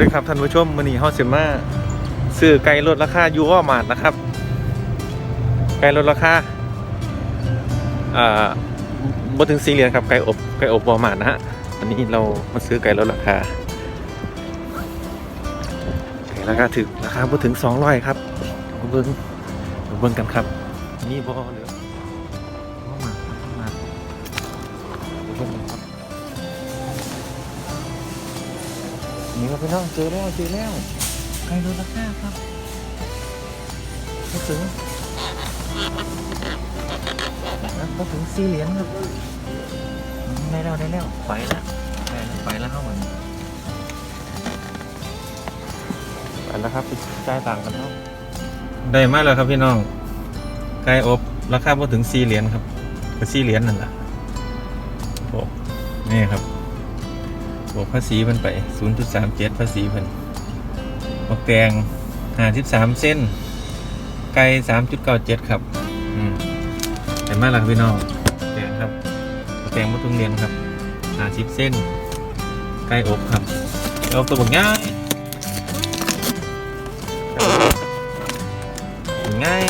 วัสดีครับท่านผู้ชมมือนีเฮาสิมาซื้อไก่ลดราคายูว่ามาดนะครับ ไก่ลดราคาอ่าบ่ถึง4เหรียญครับไก่อบไก่อบวอมาดนะฮะอันนี้เรามาซื้อไก่ลดราคาไก่ราคาถึงราคาบ่ถึง200ครับเบิ่งมาเบิ่งกันครับ นี่บ่เหลือวอมาดวอมาดเบิ่งครับ นี่ครับพี่น้องเจอแล้วเจอแล้วไก่ลดราคาครับก็ถึงนะก็ถึงสี่เหรียญครับได้แล้วได้แล้วไปแล้วได้แล้วไปแล้วเข้าเหมือนไปแล้วครับไปจ่ายต่างกันเนาะได้มาแล้วครับพี่น้องไก่อบราคาพอถึงสี่เหรียญครับก็สี่เหรียญนั่นแหละโอ้นี่ครับ บวกภาษีมันไป 0.37 ภาษีเพิ่นมะแกง53 เส้น ไก่3.97 ครับเห็นมล่ะครับพี่น้องแกงครับแกงมะทุงเรียนครับ50เส้น ไก่อบครับไก่อบตัวบกง่ายง่าย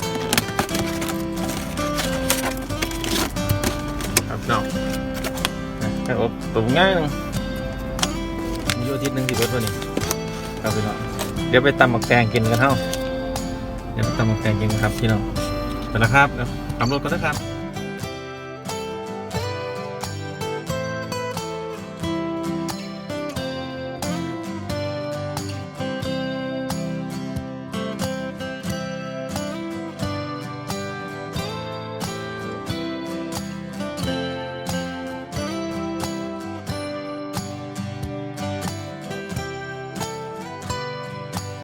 ครับน้องไก่อบตัวง่ายนึง ทิตย์หนึ่งสิเบิดวันนี้ครับพี่น้องเดี๋ยวไปตำหมักแตงกินกันเท่าเดี๋ยวไปตำหมักแตงกินครับพี่น้องไปแล้วครับเดี๋ยวขับรถกันนะครับ